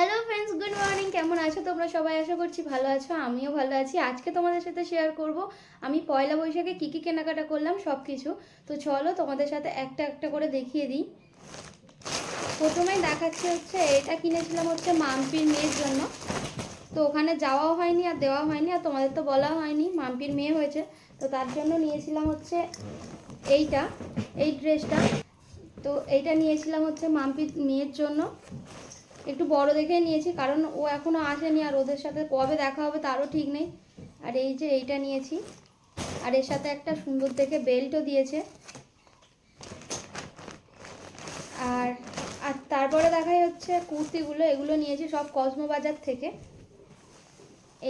Hello friends good morning কেমন আছো তোমরা সবাই? আশা করছি ভালো আছো, আমিও ভালো আছি। আজকে তোমাদের সাথে শেয়ার করব। আমি পয়লা বৈশাখে কী কী কেনাকাটা করলাম সব কিছু তো চলো তোমাদের সাথে একটা একটা করে দেখিয়ে দিই। প্রথমেই দেখাচ্ছে হচ্ছে, এটা কিনেছিলাম হচ্ছে মাম্পির মেয়ের জন্য। তো ওখানে যাওয়াও হয়নি আর দেওয়া হয়নি আর তোমাদের তো বলা হয়নি, মাম্পির মেয়ে হয়েছে। তো তার জন্য নিয়েছিলাম হচ্ছে এইটা, এই ড্রেসটা তো এইটা নিয়েছিলাম হচ্ছে মাম্পির মেয়ের জন্য। একটু বড় দেখে নিয়েছি, কারণ ও এখনও আসেনি আর ওদের সাথে কবে দেখা হবে তারও ঠিক নেই। আর এই যে এইটা নিয়েছি, আর এর সাথে একটা সুন্দর দেখে বেল্টও দিয়েছে। আর আর তারপরে দেখাই হচ্ছে কুর্তিগুলো, এগুলো নিয়েছি সব কসমো বাজার থেকে।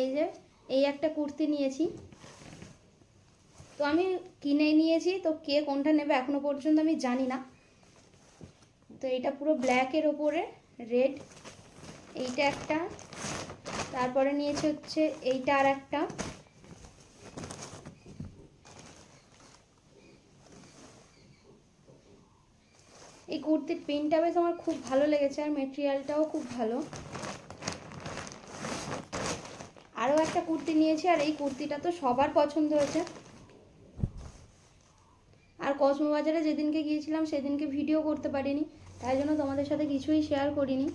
এই যে, এই একটা কুর্তি নিয়েছি। তো আমি কিনে নিয়েছি, তো কে কোনটা নেবে এখনও পর্যন্ত আমি জানি না। তো এটা পুরো ব্ল্যাকের ওপরে। রেড, এইটা একটা। তারপরে নিয়েছে হচ্ছে এইটা আর একটা। এই কুর্তির প্রিন্টটা বেশ আমার খুব ভালো লেগেছে আর মেটেরিয়ালটাও খুব ভালো। আরও একটা কুর্তি নিয়েছি আর এই কুর্তিটা তো সবার পছন্দ হয়েছে। আর কসমো বাজারে যেদিনকে গিয়েছিলাম সেদিনকে ভিডিও করতে পারিনি। তাই জন্য তোমাদের সাথে কিছুই শেয়ার করিনি।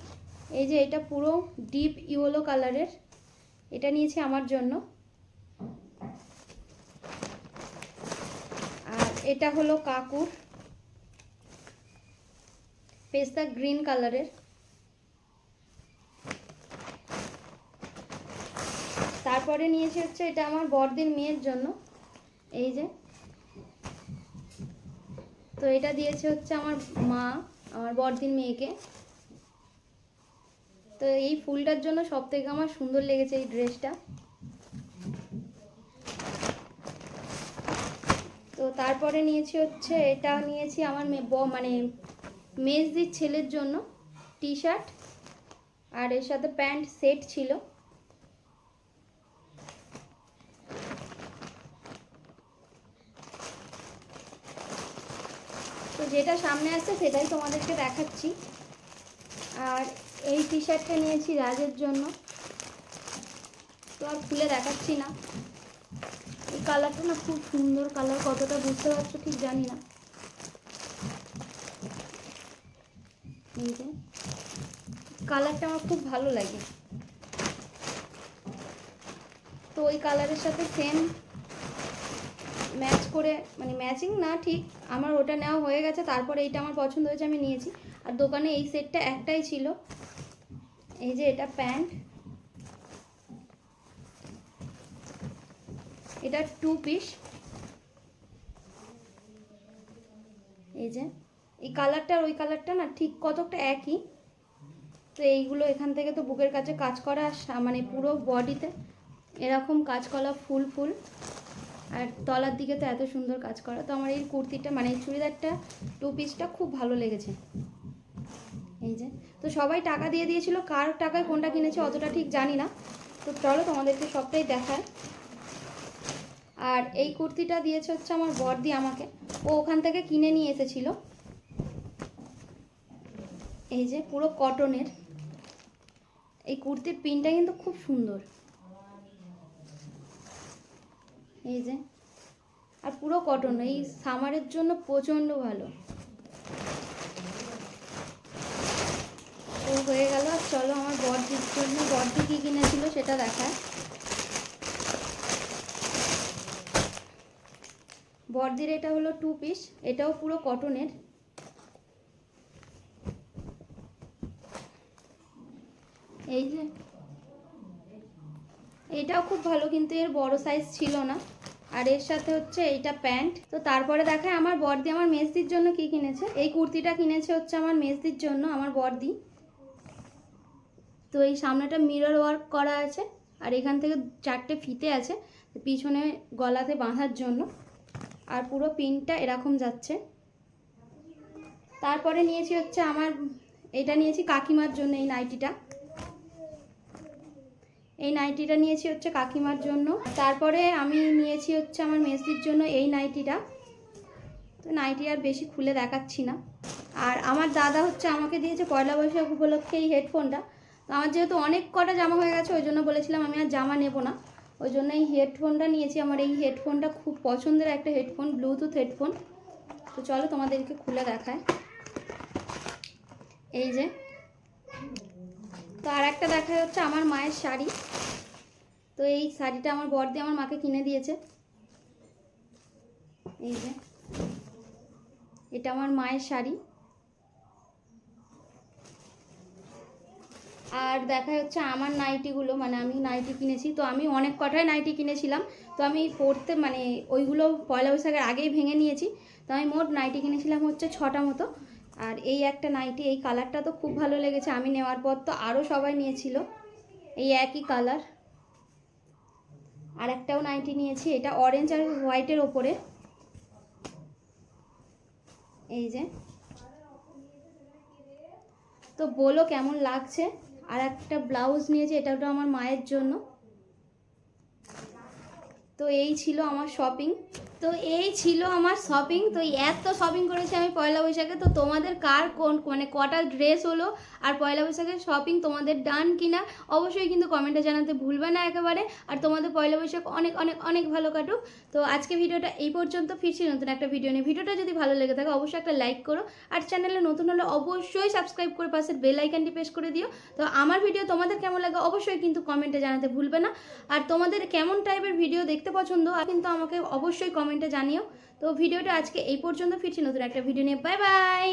এই যে এটা পুরো ডিপ ইয়েলো কালারের এটা নিয়েছি আমার জন্য। আর এটা হলো কাকুর পেস্তা গ্রিন কালারের তারপরে নিয়েছি হচ্ছে এটা আমার বড়দিন মেয়ের জন্য। এই যে। তো এটা দিয়েছে হচ্ছে আমার মা। আমার বড়দিন মেয়েকে। তো এই ফুলটার জন্য সব থেকে আমার সুন্দর লেগেছে এই ড্রেসটা। তো তারপরে নিয়েছি হচ্ছে, এটা নিয়েছি আমার ব- মানে মেজদির ছেলের জন্য টি শার্ট আর এর সাথে প্যান্ট সেট ছিল। যেটা সামনে আসছে সেটাই তোমাদেরকে দেখাচ্ছি। আর এই টি শার্টটা নিয়েছি রাজের জন্য। তো আর খুলে দেখাচ্ছি না। এই কালারটা না খুব সুন্দর কালার কতটা বুঝতে পারছ ঠিক জানি না। কালারটা আমার খুব ভালো লাগে। তো ওই কালারের সাথে সেম ম্যাচ করে মানে ম্যাচিং না ঠিক আমার ওটা নেওয়া হয়ে গেছে, তারপরে এইটা আমার পছন্দ হয়েছে, আমি নিয়েছি। আর দোকানে এই সেটটা একটাই ছিল। এই যে এটা প্যান্ট। এটা টু পিস। এই যে, এই কালারটা আর ওই কালারটা না ঠিক কতকটা একই। তো এইগুলো এখান থেকে তো বুকের কাছে কাজ করা মানে পুরো বডিতে এরকম কাজ করা ফুল ফুল। আর তলার দিকে তো এত সুন্দর কাজ করা। তো আমার এই কুর্তিটা মানে এই চুড়িদারটা টু পিসটা খুব ভালো লেগেছে। এই যে, তো সবাই টাকা দিয়ে দিয়েছিল, কার টাকায় কোনটা কিনেছে অতটা ঠিক জানি না। তো চলো তোমাদেরকে সবটাই দেখায় আর এই কুর্তিটা দিয়েছে হচ্ছে আমার বর্দি আমাকে। ও ওখান থেকে কিনে নিয়ে এসেছিল। এই যে পুরো কটনের এই কুর্তির পিনটা কিন্তু খুব সুন্দর। এই যে, আর পুরো কটন এই সামারের জন্য প্রচণ্ড ভালো। তো হয়ে গেল, আর চলো আমার বড়দির জন্য বড়দি কী কিনেছিল সেটা দেখায় বড়দির এটা হলো টু পিস এটাও পুরো কটনের এই যে, এটাও খুব ভালো, কিন্তু এর বড় সাইজ ছিল না। আর এর সাথে হচ্ছে এইটা প্যান্ট। তো তারপরে দেখায় আমার বর্দি, আমার মেজদির জন্য কি কিনেছে? এই কুর্তিটা কিনেছে হচ্ছে আমার মেজদির জন্য, আমার বর্দি। তো এই সামনেটা মিরর ওয়ার্ক করা আছে আর এখান থেকে চারটে ফিতে আছে, পিছনে গলাতে বাঁধার জন্য। আর পুরো পিনটা এরকম যাচ্ছে। তারপরে নিয়েছি হচ্ছে আমার, এটা নিয়েছি কাকিমার জন্য এই নাইটিটা। এই নাইটিটা নিয়েছি হচ্ছে কাকিমার জন্য। তারপরে আমি নিয়েছি হচ্ছে আমার মেসির জন্য এই নাইটিটা। তো নাইটি আর বেশি খুলে দেখাচ্ছি না। আর আমার দাদা হচ্ছে আমাকে দিয়েছে পয়লা বৈশাখ উপলক্ষে এই হেডফোনটা। তো আমার যেহেতু অনেক কটা জামা হয়ে গেছে, ওই জন্য বলেছিলাম আমি আর জামা নেব না। ওই জন্য এই হেডফোনটা নিয়েছি। আমার এই হেডফোনটা খুব পছন্দের একটা হেডফোন ব্লুটুথ হেডফোন। তো চলো তোমাদেরকে খুলে দেখায়। এই যে তো আর একটা দেখা যাচ্ছে আমার মায়ের শাড়ি। তো এই শাড়িটা আমার বর্দি আমার মাকে কিনে দিয়েছে। এই যে, এটা আমার মায়ের শাড়ি। আর দেখা যাচ্ছে আমার নাইটিগুলো মানে আমি নাইটি কিনেছি, তো আমি অনেক কটাই নাইটি কিনেছিলাম। তো আমি পরতে মানে ওইগুলো পয়লা বৈশাখের আগেই ভেঙে নিয়েছি। তো আমি মোট নাইটি কিনেছিলাম হচ্ছে ছটা মতো। আর এই একটা নাইটি এই কালারটা তো খুব ভালো লেগেছে। আমি নেওয়ার পর তো আরও সবাই নিয়েছিল। এই একই কালার আর একটাও নাইটি নিয়েছি। এটা অরেঞ্জ আর হোয়াইটের ওপরে। এই যে। তো বলো কেমন লাগছে? আর একটা ব্লাউজ নিয়েছি এটা আমার মায়ের জন্য। তো এই ছিল আমার শপিং তো এই ছিল আমার শপিং তো এত শপিং করেছি আমি পয়লা বৈশাখে, তো তোমাদের কার কোন মানে কটা ড্রেস হলো আর পয়লা বৈশাখের শপিং তোমাদের ডান কিনা, অবশ্যই কিন্তু কমেন্টে জানাতে ভুলবে না একেবারে। আর তোমাদের পয়লা বৈশাখ অনেক অনেক অনেক ভালো কাটুক। তো আজকে ভিডিওটা এই পর্যন্ত, ফিরছি নতুন একটা ভিডিও নিয়ে। ভিডিওটা যদি ভালো লেগে থাকে, অবশ্যই একটা লাইক করো। আর চ্যানেলে নতুন হলে অবশ্যই সাবস্ক্রাইব করে পাশের বেল আইকনটি প্রেস করে দিও। তো আমার ভিডিও তোমাদের কেমন লাগে, অবশ্যই কিন্তু কমেন্টে জানাতে ভুলবে না। আর তোমাদের কেমন টাইপের ভিডিও দেখতে পছন্দ, কিন্তু আমাকে অবশ্যই কমেন্টে জানিও। তো ভিডিওটা আজকে এই পর্যন্ত ফিরছি নতুন একটা ভিডিও নিয়ে। Bye bye!